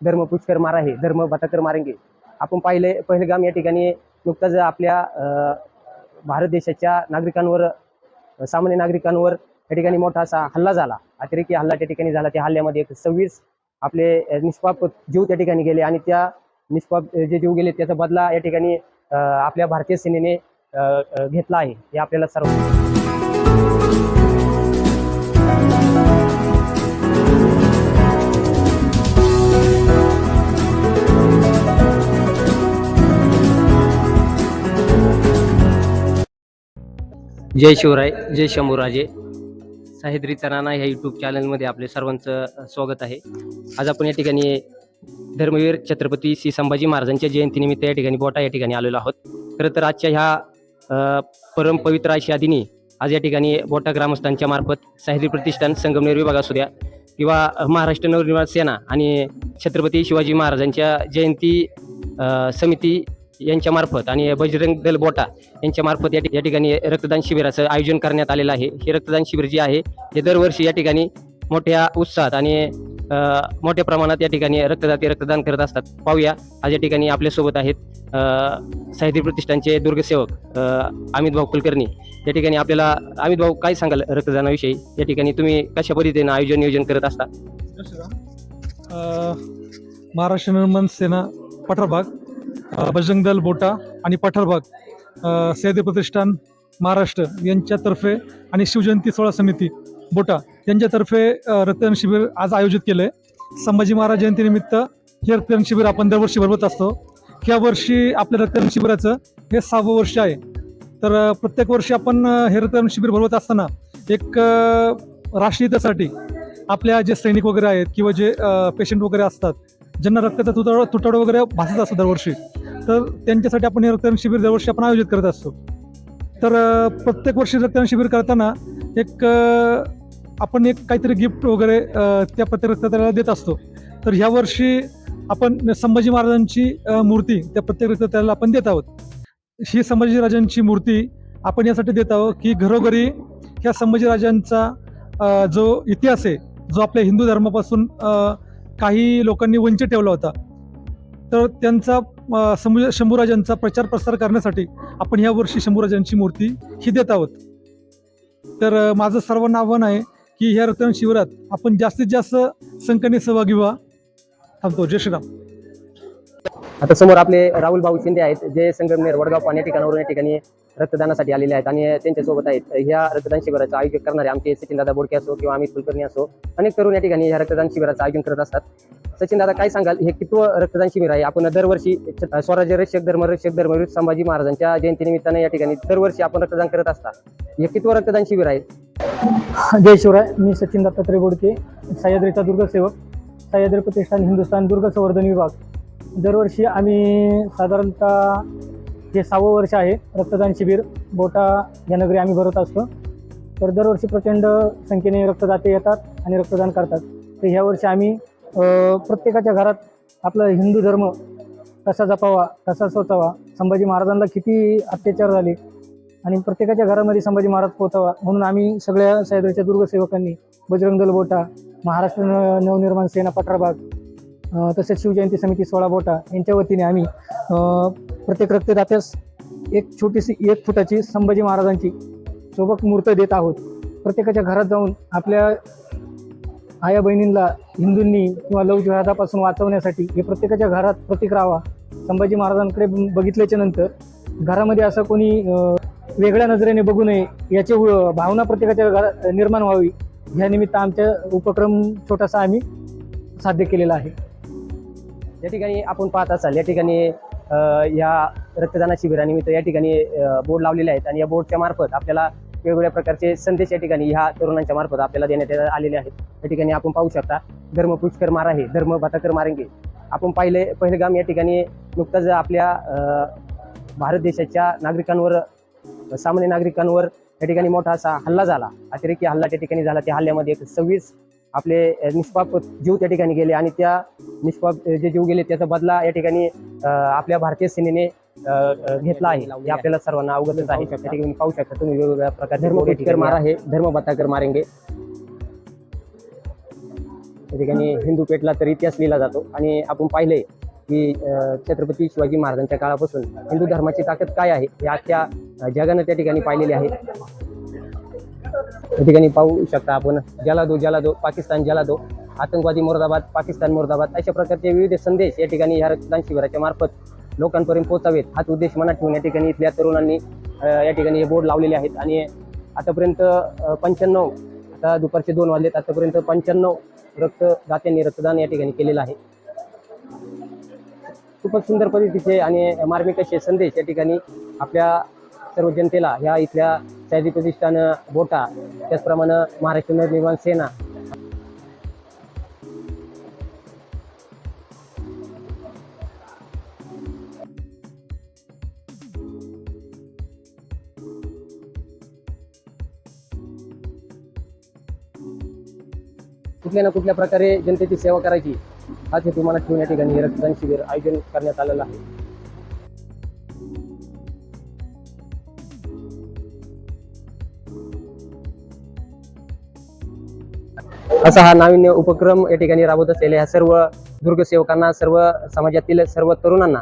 धर्म पुष्कर मारा हे धर्म बताकर मारेंगे. आपण पाहिले पहिलगाम या ठिकाणी नुकताच आपल्या भारत देशाच्या नागरिकांवर सामान्य नागरिकांवर या ठिकाणी मोठा असा हल्ला झाला. अतिरेकी हल्ला त्या ठिकाणी झाला. त्या हल्ल्यामध्ये एक सव्वीस आपले निष्पाप जीव त्या ठिकाणी गेले आणि त्या निष्पाप जे जीव गेले त्याचा बदला या ठिकाणी आपल्या भारतीय सेनेने घेतला आहे. हे आपल्याला सर्व जय शिवराय जय शंभूराजे. साहिद्री तराना ह्या यूट्यूब चॅनलमध्ये आपले सर्वांचं स्वागत आहे. आज आपण या ठिकाणी धर्मवीर छत्रपती श्री संभाजी महाराजांच्या जयंतीनिमित्त या ठिकाणी बोटा या ठिकाणी आलेलो आहोत. खरं तर आजच्या ह्या परमपवित्र अशा दिनी आज या ठिकाणी बोटा ग्रामस्थांच्या मार्फत साहित्य प्रतिष्ठान संगमनेर विभाग असू द्या किंवा महाराष्ट्र नवनिर्माण सेना आणि छत्रपती शिवाजी महाराजांच्या जयंती समिती यांच्या मार्फत आणि बजरंग दल बोटा यांच्या मार्फत या या ठिकाणी रक्तदान शिबिराचं आयोजन करण्यात आलेलं आहे. हे रक्तदान शिबिर जे आहे हे दरवर्षी या ठिकाणी मोठ्या उत्साहात आणि मोठ्या प्रमाणात या ठिकाणी रक्तदाते रक्तदान करत असतात. पाहूया आज या ठिकाणी आपल्यासोबत आहेत साहित्य प्रतिष्ठानचे दुर्गसेवक अमित भाऊ कुलकर्णी. या ठिकाणी आपल्याला अमित भाऊ काय सांगाल रक्तदानाविषयी? या ठिकाणी तुम्ही कशा पद्धतीने आयोजन नियोजन करत असता? महाराष्ट्र निर्माण सेना पठारभाग. बजरंग दल बोटा आणि पठारबाग अ, सह्याद्री प्रतिष्ठान महाराष्ट्र यांच्यातर्फे आणि शिवजयंती सोहळा समिती बोटा यांच्यातर्फे रक्तदान शिबिर आज आयोजित केलं आहे संभाजी महाराज जयंतीनिमित्त हे रक्तदान शिबिर आपण दरवर्षी भरवत असतो. ह्या वर्षी आपल्या रक्तदान शिबिराचं हे सहावं वर्ष आहे. तर प्रत्येक वर्षी आपण हे रक्तदान शिबिर भरवत असताना एक अ, राष्ट्रहितासाठी आपल्या जे सैनिक वगैरे आहेत किंवा जे पेशंट वगैरे असतात ज्यांना रक्ताचा तुटवडा तुटवडा वगैरे भासत असतो दरवर्षी तर त्यांच्यासाठी आपण हे रक्तदान शिबिर दरवर्षी आपण आयोजित करत असतो. तर प्रत्येक वर्षी रक्तदान शिबिर करताना एक आपण एक काहीतरी गिफ्ट वगैरे त्या प्रत्येक रक्तदात्याला देत असतो. तर ह्या वर्षी आपण संभाजी महाराजांची मूर्ती त्या प्रत्येक रक्तदात्याला आपण देत आहोत. ही संभाजी राजांची मूर्ती आपण यासाठी देत आहोत की घरोघरी ह्या संभाजी राजांचा जो इतिहास आहे जो आपल्या हिंदू धर्मापासून काही लोकांनी वंचित ठेवला होता. तर त्यांचा अ, शंभू शंभूराजांचा प्रचार प्रसार करण्यासाठी आपण या वर्षी शंभूराजांची मूर्ती ही देत आहोत. तर माझं सर्वांना आव्हान आहे की ह्या रक्तदान शिबिरात आपण जास्तीत जास्त संख्येने सहभागी व्हा. थांबतो. जय श्रीराम. आता समोर आपले राहुल भाऊ शिंदे आहेत जे संगमनेर वडगाव पाण्या ठिकाणावरून या ठिकाणी रक्तदानासाठी आलेले आहेत आणि त्यांच्यासोबत आहेत. ह्या रक्तदान शिबिराचं आयोजन करणारे आमचे सचिन दादा बोडके असो किंवा अमित कुलकर्णी असो अनेक तरुण या ठिकाणी ह्या रक्तदान शिबिराचं आयोजन करत असतात. सचिन दादा काय सांगाल? हे कितव रक्तदान शिबिर आहे? आपण दरवर्षी स्वराज्य रक्षक धर्मरक्षक धर्मवीर संभाजी महाराजांच्या जयंतीनिमित्ताने या ठिकाणी दरवर्षी आपण रक्तदान करत असता. हे कितव रक्तदान शिबिर आहे? जय शिवराय मी सचिन दत्तात्रय बोडके सह्याद्रीचा दुर्गसेवक सह्याद्री प्रतिष्ठान हिंदुस्थान दुर्ग संवर्धन विभाग. दरवर्षी आम्ही साधारणतः हे सहावं वर्ष आहे रक्तदान शिबिर बोटा या नगरी आम्ही भरत असतो. तर दरवर्षी प्रचंड संख्येने रक्तदाते येतात आणि रक्तदान करतात. तर ह्या वर्षी आम्ही प्रत्येकाच्या घरात आपला हिंदू धर्म कसा जपावा कसा सोचावा संभाजी महाराजांना किती अत्याचार झाले आणि प्रत्येकाच्या घरामध्ये संभाजी महाराज पोहोचावा म्हणून आम्ही सगळ्या सह्याद्रीच्या दुर्गसेवकांनी बजरंग दल बोटा महाराष्ट्र न- नवनिर्माण सेना पठारबाग तसेच शिवजयंती समिती सोळा बोटा यांच्या वतीने आम्ही प्रत्येक रक्तदात्यास एक छोटीशी एक फुटाची संभाजी महाराजांची सोबत मूर्त देत आहोत. प्रत्येकाच्या घरात जाऊन आपल्या आया बहिणींना हिंदूंनी किंवा लवजिहादापासून वाचवण्यासाठी हे प्रत्येकाच्या घरात प्रतीक राहावा संभाजी महाराजांकडे बघितल्याच्या नंतर. घरामध्ये असं कोणी वेगळ्या नजरेने बघू नये याची भावना प्रत्येकाच्या घरात निर्माण व्हावी. ह्या निमित्त उपक्रम छोटासा आम्ही साध्य केलेला आहे. या ठिकाणी आपण पाहत असाल या ठिकाणी या रक्तदान शिबिरानिमित्त या ठिकाणी बोर्ड लावलेले आहेत आणि या बोर्डच्या मार्फत आपल्याला वेगवेगळ्या प्रकारचे संदेश या ठिकाणी ह्या तरुणांच्या मार्फत आपल्याला देण्यात आलेले आहेत. या ठिकाणी आपण पाहू शकता धर्म पुष्कर मारा हे धर्म भाताकर मारंगे. आपण पाहिले पहिलगाम या ठिकाणी नुकताच आपल्या भारत देशाच्या नागरिकांवर सामान्य नागरिकांवर या ठिकाणी मोठा असा हल्ला झाला. अतिरेकी हल्ला त्या ठिकाणी झाला. त्या हल्ल्यामध्ये एक सव्वीस आपले निष्पाप जीव त्या ठिकाणी गेले आणि त्या निष्पाप जे जीव गेले त्याचा बदला या ठिकाणी आपल्या भारतीय सेनेने घेतला आहे. हे आपल्याला सर्वांना अवगतच आहे. त्या ठिकाणी पाहू शकता. तुम्ही वेगवेगळ्या प्रकारचे धर्म मारा हे धर्म बताकर मारेंगे. या ठिकाणी हिंदू पेठला तर इतिहास लिहिला जातो. आणि आपण पाहिलंय की छत्रपती शिवाजी महाराजांच्या काळापासून हिंदू धर्माची ताकद काय आहे? हे अ, जगानं त्या ठिकाणी पाहिलेले आहे. या ठिकाणी पाहू शकता आपण ज्याला दो ज्याला दो पाकिस्तान ज्याला दो आतंकवादी मुर्दाबाद पाकिस्तान मुर्दाबाद अशा प्रकारचे विविध संदेश या ठिकाणी ह्या रक्तदान शिबिराच्या मार्फत लोकांपर्यंत पोहोचावेत हाच उद्देश मनात ठेवून या ठिकाणी इथल्या तरुणांनी या ठिकाणी हे बोर्ड लावलेले आहेत. आणि आतापर्यंत पंच्याण्णव आता दुपारचे दोन वाजलेत आतापर्यंत पंच्याण्णव रक्तदात्यांनी रक्तदान या ठिकाणी केलेलं आहे. खूपच सुंदर पद्धतीचे आणि मार्मिक असे संदेश या ठिकाणी आपल्या सर्व जनतेला ह्या इथल्या सयाजी प्रतिष्ठान बोटा त्याचप्रमाणे महाराष्ट्र नवनिर्माण सेना कुठल्या ना कुठल्या प्रकारे जनतेची सेवा करायची हाच हेतू मनात ठेवून या ठिकाणी हे रक्तदान शिबिर आयोजन करण्यात आलेलं आहे. असा हा नाविन्य उपक्रम या ठिकाणी राबवत असलेल्या ह्या सर्व दुर्गसेवकांना सर्व समाजातील सर्व तरुणांना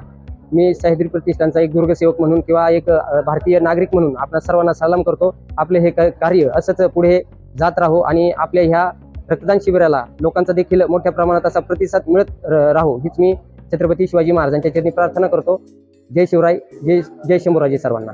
मी सह्याद्री प्रतिष्ठानचा एक दुर्गसेवक म्हणून किंवा एक भारतीय नागरिक म्हणून आपल्या सर्वांना सलाम करतो. आपले हे क- कार्य असंच पुढे जात राहो आणि आपल्या ह्या रक्तदान शिबिराला लोकांचा देखील मोठ्या प्रमाणात असा प्रतिसाद मिळत र- हीच मी छत्रपती शिवाजी महाराजांच्या चरणी प्रार्थना करतो. जय शिवराय जय जय शंभूराजे सर्वांना.